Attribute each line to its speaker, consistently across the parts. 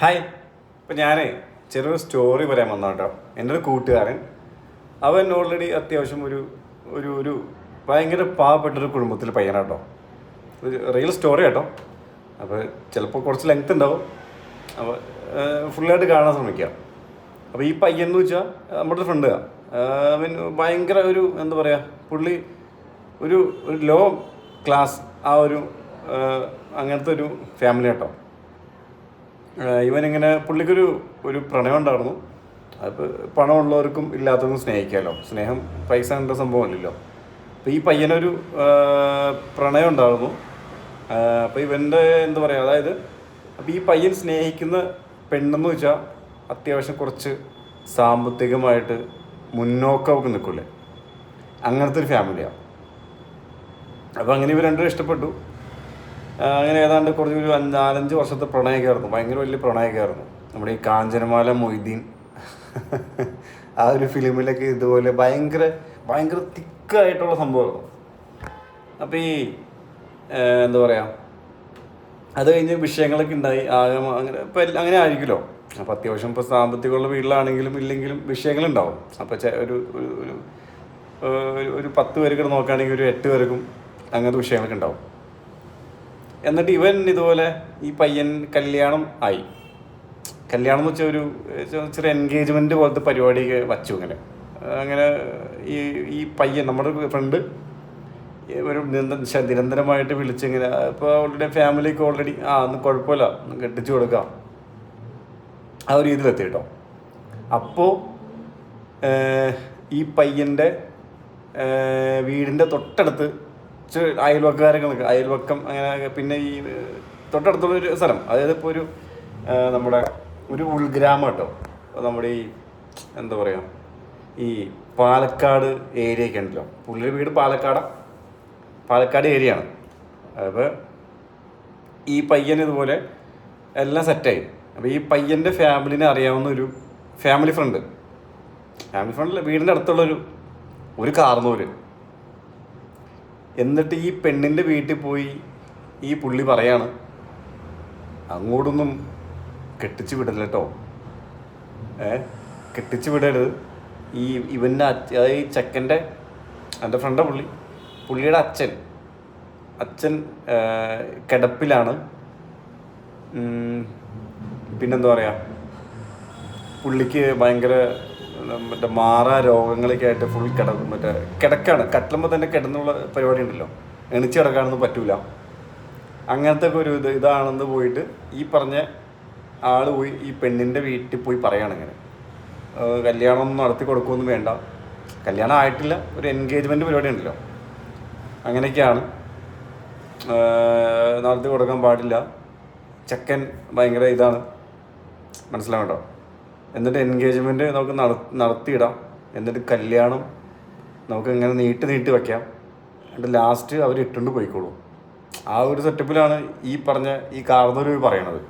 Speaker 1: Hi. ഇപ്പം ഞാൻ ചെറിയൊരു സ്റ്റോറി പറയാൻ വന്ന കേട്ടോ എന്റെ ഒരു കൂട്ടുകാരൻ അവൻ ഓൾറെഡി അത്യാവശ്യം ഒരു ഒരു ഒരു ഭയങ്കര പാവപ്പെട്ടൊരു കുടുംബത്തിൽ പയ്യനാണ് കേട്ടോ ഒരു റിയൽ സ്റ്റോറി കേട്ടോ അപ്പോൾ ചിലപ്പോൾ കുറച്ച് ലെങ്ത് ഉണ്ടാവും. അപ്പോൾ ഫുള്ളായിട്ട് കാണാൻ ശ്രമിക്കുക അപ്പോൾ ഈ പയ്യൻ എന്ന് വെച്ചാൽ നമ്മുടെ ഫ്രണ്ട് അവൻ ഭയങ്കര ഒരു എന്താ പറയുക പുള്ളി ഒരു ഒരു ലോ ക്ലാസ് ആ ഒരു അങ്ങനത്തെ ഒരു ഫാമിലി കേട്ടോ ഇവനിങ്ങനെ പുള്ളിക്കൊരു ഒരു പ്രണയം ഉണ്ടായിരുന്നു അപ്പോൾ പണമുള്ളവർക്കും ഇല്ലാത്തവർക്കും സ്നേഹിക്കാമല്ലോ സ്നേഹം പൈസ എന്റെ സംഭവം അല്ലല്ലോ. അപ്പോൾ ഈ പയ്യനൊരു പ്രണയം ഉണ്ടായിരുന്നു അപ്പോൾ ഇവന്റെ എന്താ പറയുക അതായത് അപ്പോൾ ഈ പയ്യൻ സ്നേഹിക്കുന്ന പെണ്ണെന്ന് വെച്ചാൽ അത്യാവശ്യം കുറച്ച് സാമ്പത്തികമായിട്ട് മുന്നോക്കമൊക്കെ നിൽക്കില്ലേ അങ്ങനത്തെ ഒരു ഫാമിലിയാണ് അപ്പോൾ അങ്ങനെ ഇവർ രണ്ടുപേരും ഇഷ്ടപ്പെട്ടു. അങ്ങനെ ഏതാണ്ട് കുറച്ച് ഒരു നാലഞ്ച് വർഷത്തെ പ്രണയമൊക്കെ ആയിരുന്നു ഭയങ്കര വലിയ പ്രണയമൊക്കെ ആയിരുന്നു നമ്മുടെ ഈ കാഞ്ചനമാല മൊയ്തീൻ. ആ ഒരു ഫിലിമിലൊക്കെ ഇതുപോലെ ഭയങ്കര ഭയങ്കര തിക്കായിട്ടുള്ള സംഭവമായിരുന്നു. അപ്പോൾ ഈ എന്താ പറയുക അത് കഴിഞ്ഞ് വിഷയങ്ങളൊക്കെ ഉണ്ടായി. ആകെ അങ്ങനെ ഇപ്പം അങ്ങനെ ആയിരിക്കുമല്ലോ. അപ്പോൾ അത്യാവശ്യം ഇപ്പോൾ സാമ്പത്തികമുള്ള വീട്ടിലാണെങ്കിലും ഇല്ലെങ്കിലും വിഷയങ്ങളുണ്ടാവും. അപ്പോൾ ഒരു ഒരു ഒരു പത്ത് പേർക്ക് നോക്കുകയാണെങ്കിൽ ഒരു എട്ട് പേർക്കും അങ്ങനത്തെ വിഷയങ്ങളൊക്കെ ഉണ്ടാവും. എന്നിട്ട് ഇവൻ ഇതുപോലെ ഈ പയ്യൻ കല്യാണം ആയി. കല്യാണം എന്ന് വെച്ചാൽ ഒരു ചെറിയ എൻഗേജ്മെന്റ് പോലത്തെ പരിപാടിയൊക്കെ വച്ചു അങ്ങനെ അങ്ങനെ ഈ ഈ പയ്യൻ നമ്മുടെ ഫ്രണ്ട് ഒരു നിരന്തരമായിട്ട് വിളിച്ചിങ്ങനെ ഇപ്പോൾ ഓൾറെഡി ഫാമിലിക്ക് ഓൾറെഡി ആ ഒന്ന് കുഴപ്പമില്ല കെട്ടിച്ചു കൊടുക്കാം. ആ ഒരു രീതിയിലെത്തി കേട്ടോ. അപ്പോൾ ഈ പയ്യന്റെ വീടിന്റെ തൊട്ടടുത്ത് ചെ- കാര്യങ്ങളൊക്കെ അയൽവക്കം അങ്ങനെ പിന്നെ ഈ തൊട്ടടുത്തുള്ള ഒരു സ്ഥലം. അതായത് ഇപ്പോൾ ഒരു നമ്മുടെ ഒരു ഉൾഗ്രാമം കേട്ടോ നമ്മുടെ ഈ എന്താ പറയുക ഈ പാലക്കാട് ഏരിയ ഒക്കെ ഉണ്ടല്ലോ പുള്ളിയുടെ വീട് പാലക്കാട് പാലക്കാട് ഏരിയയാണ്. അപ്പോൾ ഈ പയ്യൻ ഇതുപോലെ എല്ലാം സെറ്റായി. അപ്പോൾ ഈ പയ്യന്റെ ഫാമിലിനെ അറിയാവുന്ന ഒരു ഫാമിലി ഫ്രണ്ട്. ഫാമിലി ഫ്രണ്ടിൽ വീടിന്റെ അടുത്തുള്ളൊരു ഒരു കാർന്നൂര്. എന്നിട്ട് ഈ പെണ്ണിന്റെ വീട്ടിൽ പോയി ഈ പുള്ളി പറയാണ് അങ്ങോട്ടൊന്നും കെട്ടിച്ചു വിടൽ കേട്ടോ. ഏ കെട്ടിച്ചു വിടരുത്. ഈ ഇവന്റെ അച്ഛ അതായത് ഈ ചെക്കന്റെ എന്റെ ഫ്രണ്ട് പുള്ളി. പുള്ളിയുടെ അച്ഛൻ അച്ഛൻ കിടപ്പിലാണ്. പിന്നെന്താ പറയുക പുള്ളിക്ക് ഭയങ്കര മറ്റേ മാറാ രോഗങ്ങളൊക്കെ ആയിട്ട് ഫുൾ കിടക്കും മറ്റേ കിടക്കാണ്. കട്ടിലുമ്പോൾ തന്നെ കിടന്നുള്ള പരിപാടി ഉണ്ടല്ലോ. എണിച്ച് കിടക്കാനൊന്നും പറ്റൂല. അങ്ങനത്തെ ഒക്കെ ഒരു ഇത് ഇതാണെന്ന് പോയിട്ട് ഈ പറഞ്ഞ ആൾ പോയി ഈ പെണ്ണിന്റെ വീട്ടിൽ പോയി പറയാണ് ഇങ്ങനെ. കല്യാണം നടത്തി കൊടുക്കുമെന്ന് വേണ്ട. കല്യാണം ആയിട്ടില്ല ഒരു എൻഗേജ്മെന്റ് പരിപാടി ഉണ്ടല്ലോ. അങ്ങനെയൊക്കെയാണ്. നടത്തി കൊടുക്കാൻ പാടില്ല. ചെക്കൻ ഭയങ്കര ഇതാണ്. മനസ്സിലാവട്ടോ എന്നിട്ട് എൻഗേജ്മെന്റ് നമുക്ക് നട നടത്തിയിടാം. എന്നിട്ട് കല്യാണം നമുക്ക് ഇങ്ങനെ നീട്ടി നീട്ടി വെക്കാം. എന്നിട്ട് ലാസ്റ്റ് അവർ ഇട്ടുകൊണ്ട് പോയിക്കോളും. ആ ഒരു സെറ്റപ്പിലാണ് ഈ പറഞ്ഞ ഈ കാർന്നൂർ പറയണത്.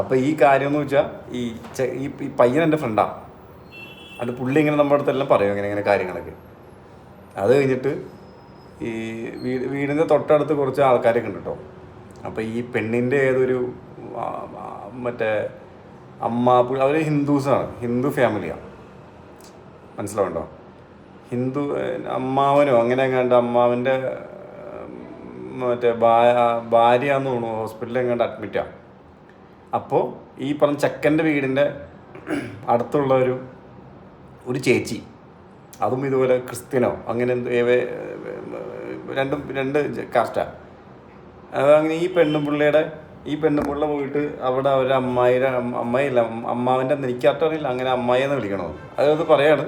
Speaker 1: അപ്പോൾ ഈ കാര്യം എന്ന് വെച്ചാൽ ഈ ഈ പയ്യൻ എന്റെ ഫ്രണ്ടാണ് അത് പുള്ളി ഇങ്ങനെ നമ്മുടെ അടുത്തെല്ലാം പറയും ഇങ്ങനെ ഇങ്ങനെ കാര്യങ്ങളൊക്കെ. അത് കഴിഞ്ഞിട്ട് ഈ വീട് വീടിന്റെ തൊട്ടടുത്ത് കുറച്ച് ആൾക്കാരൊക്കെ ഉണ്ട് കേട്ടോ അപ്പോൾ ഈ പെണ്ണിന്റെ ഏതൊരു മറ്റേ അമ്മ അവർ ഹിന്ദുസാണ് ഹിന്ദു ഫാമിലിയാണ് മനസ്സിലാവുണ്ടോ ഹിന്ദു അമ്മാവനോ അങ്ങനെ എങ്ങാണ്ട് അമ്മാവന്റെ മറ്റേ ഭാര്യ എന്ന് തോന്നുന്നു ഹോസ്പിറ്റലിൽ എങ്ങാണ്ട് അഡ്മിറ്റാണ് അപ്പോൾ ഈ പറഞ്ഞ ചെക്കന്റെ വീടിന്റെ അടുത്തുള്ള ഒരു ഒരു ചേച്ചി അതും ഇതുപോലെ ക്രിസ്ത്യനോ അങ്ങനെ രണ്ടും രണ്ട് കാസ്റ്റാണ് അത് അങ്ങനെ ഈ പെണ്ണുപിള്ളയുടെ ഈ പെണ്ണുപിള്ള പോയിട്ട് അവിടെ അവരുടെ അമ്മായിയുടെ അമ്മയില്ല അമ്മായില്ല അമ്മ- അമ്മാവന്റെ അറിയില്ല അങ്ങനെ അമ്മായി എന്ന് വിളിക്കണോ അതായത് പറയാണ്.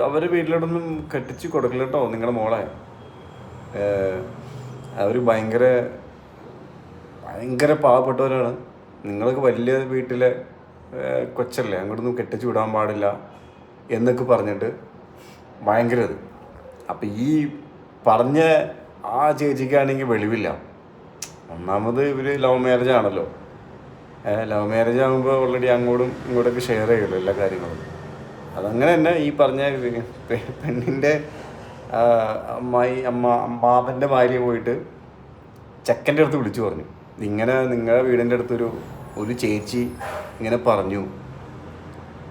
Speaker 1: അവർ വീട്ടിലോട്ടൊന്നും കെട്ടിച്ച് കൊടുക്കില്ല കേട്ടോ നിങ്ങളുടെ മോളെ. അവർ ഭയങ്കര ഭയങ്കര പാവപ്പെട്ടവരാണ്. നിങ്ങൾക്ക് വലിയ വീട്ടിലെ കൊച്ചല്ലേ? അങ്ങോട്ടൊന്നും കെട്ടിച്ചു വിടാൻ പാടില്ല എന്നൊക്കെ പറഞ്ഞിട്ട് ഭയങ്കര അപ്പം ഈ പറഞ്ഞ ആ ചേച്ചിക്കാണെങ്കിൽ വെളിവില്ല. ഒന്നാമത് ഇവർ ലവ് മാരേജ് ആണല്ലോ. ലവ് മാരേജ് ആകുമ്പോൾ ഓൾറെഡി അങ്ങോട്ടും ഇങ്ങോട്ടൊക്കെ ഷെയർ ചെയ്യുമല്ലോ എല്ലാ കാര്യങ്ങളും. അതങ്ങനെ തന്നെ ഈ പറഞ്ഞ പെണ്ണിന്റെ അമ്മായി അമ്മ അമ്മാവന്റെ ഭാര്യ പോയിട്ട് ചെക്കന്റെ അടുത്ത് വിളിച്ചു പറഞ്ഞു. ഇങ്ങനെ നിങ്ങളുടെ വീടിന്റെ അടുത്തൊരു ഒരു ചേച്ചി ഇങ്ങനെ പറഞ്ഞു.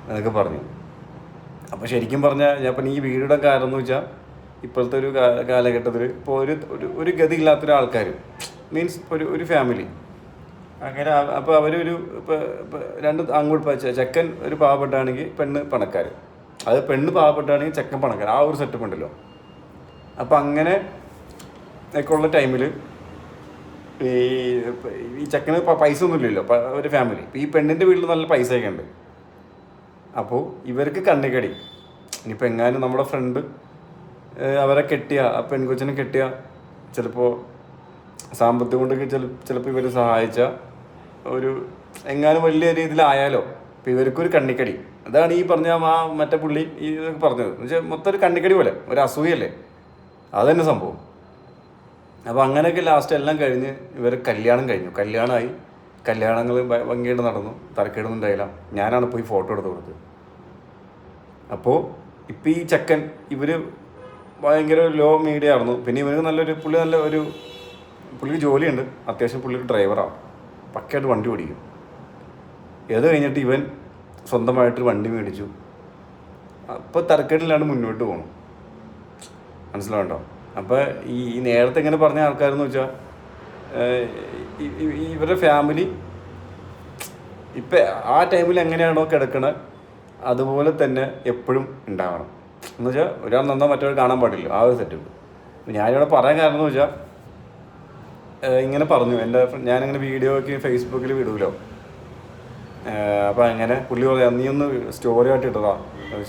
Speaker 1: എന്നൊക്കെ പറഞ്ഞു. അപ്പോൾ ശരിക്കും പറഞ്ഞാൽ ഞാൻ ഇപ്പം ഈ വീടിടാൻ കാരണം എന്ന് വെച്ചാൽ ഇപ്പോഴത്തെ ഒരു കാലഘട്ടത്തിൽ ഇപ്പോൾ ഒരു ഒരു ഒരു ഗതി ഇല്ലാത്തൊരാൾക്കാർ മീൻസ് ഒരു ഒരു ഫാമിലി അങ്ങനെ അപ്പോൾ അവരൊരു ഇപ്പോൾ രണ്ട് അങ്ങോട്ട് ചെക്കൻ ഒരു പാവപ്പെട്ടാണെങ്കിൽ പെണ്ണ് പണക്കാർ അത് പെണ്ണ് പാവപ്പെട്ടാണെങ്കിൽ ചെക്കൻ പണക്കാർ ആ ഒരു സെറ്റപ്പ് ഉണ്ടല്ലോ. അപ്പം അങ്ങനെ ഒക്കെ ഉള്ള ടൈമിൽ ഈ ഈ ചെക്കന് പൈസ ഒന്നും ഇല്ലല്ലോ. ഒരു ഫാമിലി ഈ പെണ്ണിന്റെ വീട്ടിൽ നല്ല പൈസയൊക്കെ ഉണ്ട്. അപ്പോൾ ഇവർക്ക് കണ്ണിക്കടി ഇനിയിപ്പോൾ എങ്ങാനും നമ്മുടെ ഫ്രണ്ട് അവരെ കെട്ടിയ ആ പെൺകൊച്ചിനെ കെട്ടിയ ചിലപ്പോൾ സാമ്പത്തികം കൊണ്ടൊക്കെ ചില ചിലപ്പോൾ ഇവർ സഹായിച്ച ഒരു എങ്ങാനും വലിയ രീതിയിലായാലോ. ഇപ്പം ഇവർക്കൊരു കണ്ണിക്കടി. അതാണ് ഈ പറഞ്ഞ ആ മറ്റേ പുള്ളി ഈ ഇതൊക്കെ പറഞ്ഞത്. എന്ന് വെച്ചാൽ മൊത്തം ഒരു കണ്ണിക്കടി പോലെ ഒരു അസൂയല്ലേ അതന്നെ സംഭവം. അപ്പോൾ അങ്ങനെയൊക്കെ ലാസ്റ്റ് എല്ലാം കഴിഞ്ഞ് ഇവർ കല്യാണം കഴിഞ്ഞു. കല്യാണമായി കല്യാണങ്ങൾ ഭംഗിയായിട്ട് നടന്നു. തരക്കേടൊന്നും ഉണ്ടായില്ല. ഞാനാണ് പോയി ഫോട്ടോ എടുത്ത് കൊടുത്തത്. അപ്പോൾ ഇപ്പം ഈ ചെക്കൻ ഇവർ ഭയങ്കര ലോ മീഡിയ ആയിരുന്നു. പിന്നെ ഇവർക്ക് നല്ലൊരു പുള്ളി നല്ല ഒരു പുള്ളിക്ക് ജോലിയുണ്ട്. അത്യാവശ്യം പുള്ളിക്ക് ഡ്രൈവറാണ് പക്കയായിട്ട് വണ്ടി ഓടിക്കും. ഏത് കഴിഞ്ഞിട്ട് ഇവൻ സ്വന്തമായിട്ട് വണ്ടി മേടിച്ചു. അപ്പോൾ തരക്കേടില്ലാണ്ട് മുന്നോട്ട് പോകണം മനസ്സിലാവണ്ടോ? അപ്പോൾ ഈ നേരത്തെ ഇങ്ങനെ പറഞ്ഞ ആൾക്കാരെന്ന് വെച്ചാൽ ഇവരുടെ ഫാമിലി ഇപ്പം ആ ടൈമിൽ എങ്ങനെയാണോ കിടക്കണത് അതുപോലെ തന്നെ എപ്പോഴും ഉണ്ടാവണം. എന്ന് വെച്ചാൽ ഒരാൾ നന്നാ മറ്റൊരാൾ കാണാൻ പാടില്ല. ആ ഒരു സെറ്റപ്പ്. ഞാനിവിടെ പറയാൻ കാരണം എന്ന് വെച്ചാൽ ഇങ്ങനെ പറഞ്ഞു. എന്റെ ഞാനിങ്ങനെ വീഡിയോ ഒക്കെ ഫേസ്ബുക്കിൽ വിടൂലോ. അപ്പോൾ അങ്ങനെ പുള്ളി പറയാം നീ ഒന്ന് സ്റ്റോറി ആയിട്ട് ഇട്ടതാ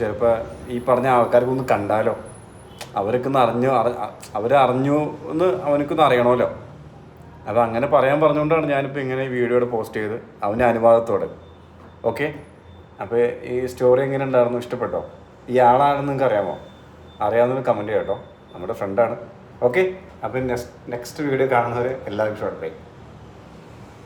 Speaker 1: ചിലപ്പോൾ ഈ പറഞ്ഞ ആൾക്കാർക്ക് ഒന്ന് കണ്ടാലോ. അവരൊക്കെ ഒന്ന് അറിഞ്ഞു അവരറിഞ്ഞു എന്ന് അവനക്കൊന്ന് അറിയണമല്ലോ. അപ്പോൾ അങ്ങനെ പറയാൻ പറഞ്ഞുകൊണ്ടാണ് ഞാനിപ്പോൾ ഇങ്ങനെ ഈ വീഡിയോയുടെ പോസ്റ്റ് ചെയ്ത് അവന്റെ അനുവാദത്തോടെ. ഓക്കെ അപ്പോൾ ഈ സ്റ്റോറി എങ്ങനെ ഉണ്ടായിരുന്നു ഇഷ്ടപ്പെട്ടോ? ഈ ആളാണെന്ന് നിങ്ങൾക്ക് അറിയാമോ അറിയാവുന്നൊരു കമന്റ് കേട്ടോ. നമ്മുടെ ഫ്രണ്ടാണ് ഓക്കെ അപ്പോൾ നെക്സ്റ്റ് നെക്സ്റ്റ് വീഡിയോ കാണുന്നവരെ എല്ലാവർക്കും ഷോർട്ട് ബൈ